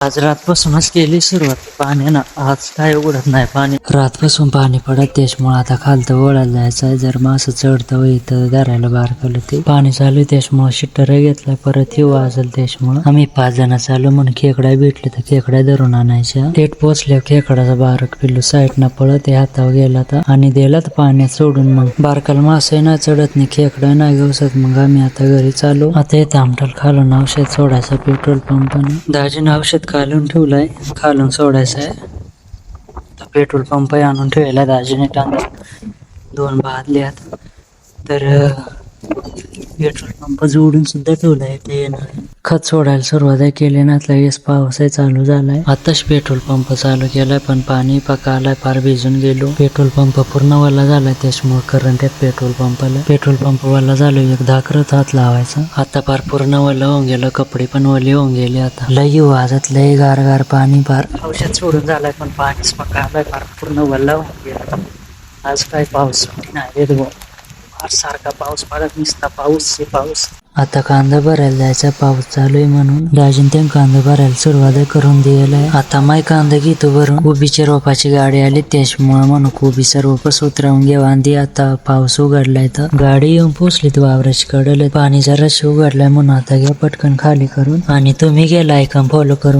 आज रातपासूनच केली सुरुवात. पाण्यानं आज काय उघडत नाही पाणी. रातपासून पाणी पडत त्याच्यामुळे आता खालतं वळायला जायचं जर मासं चढतं इथं धरायला बाहेर केलं ते. पाणी चालू त्याच्यामुळे शिट्टर घेतलाय परत येऊ वाजल त्याच्यामुळे. आम्ही पाच जण चालू म्हणून खेकड्या भेटले तर खेकड्या धरून आणायच्या. थेट पोचल्या खेकडाचा बारक पिल्लू साईडनं पळत हातावर गेला तर आणि दिला तर पाण्यात सोडून मग. बारकाला मासे नाही चढत नाही खेकडा नाही गवसत मग आम्ही आता घरी चालू. आता येतं आमटाल खालून औषध सोडायचं पेट्रोल पंप दाजीनं औषध खालून आहे खालून सोडायचं आहे तर पेट्रोल पंप आणून ठेवायला दाजीने टाकून दोन बादल्यात तर पेट्रोल पंप जोडून सुद्धा ठेवलाय ते येणार. खत सोडायला सुरुवात केली ना लगेच पावसही चालू झालाय. आताच पेट्रोल पंप चालू केलाय पण पाणी पकालाय फार भिजून गेलो. पेट्रोल पंप पूर्ण वाला झालाय त्याच्यामुळे करंट आहे पेट्रोल पंपाला. पेट्रोल पंप वाला झालो एक धाकरत हात लावायचा. आता फार पूर्ण वल्ल होऊन गेलं कपडे पण वले होऊन गेले आता. लई वाजत लय गार गार पाणी फार औषध सोडून झालाय पण पाणीच पकालाय फार पूर्ण वल्ला होऊन गेला. आज काय पाऊस नाही सारखा पाऊस पडत नुसता पाऊस हे पाऊस. आता कांदा भरायला जायचा पाऊस चालू आहे म्हणून राजन त्या कांदा भरायला सुरुवात करून दिलेला आता माय कांदा घेतो भरून कोबीच्या रोपाची गाडी आली त्याच्यामुळे म्हणून कोबी सर्व उतरवून घेऊ आणि आता पाऊस उघडलाय तर गाडी येऊन पोचली तू वावराची कडल पाणी जरा उघडलाय म्हणून आता घ्या पटकन खाली करून. आणि तुम्ही गेलाय का फॉलो करून.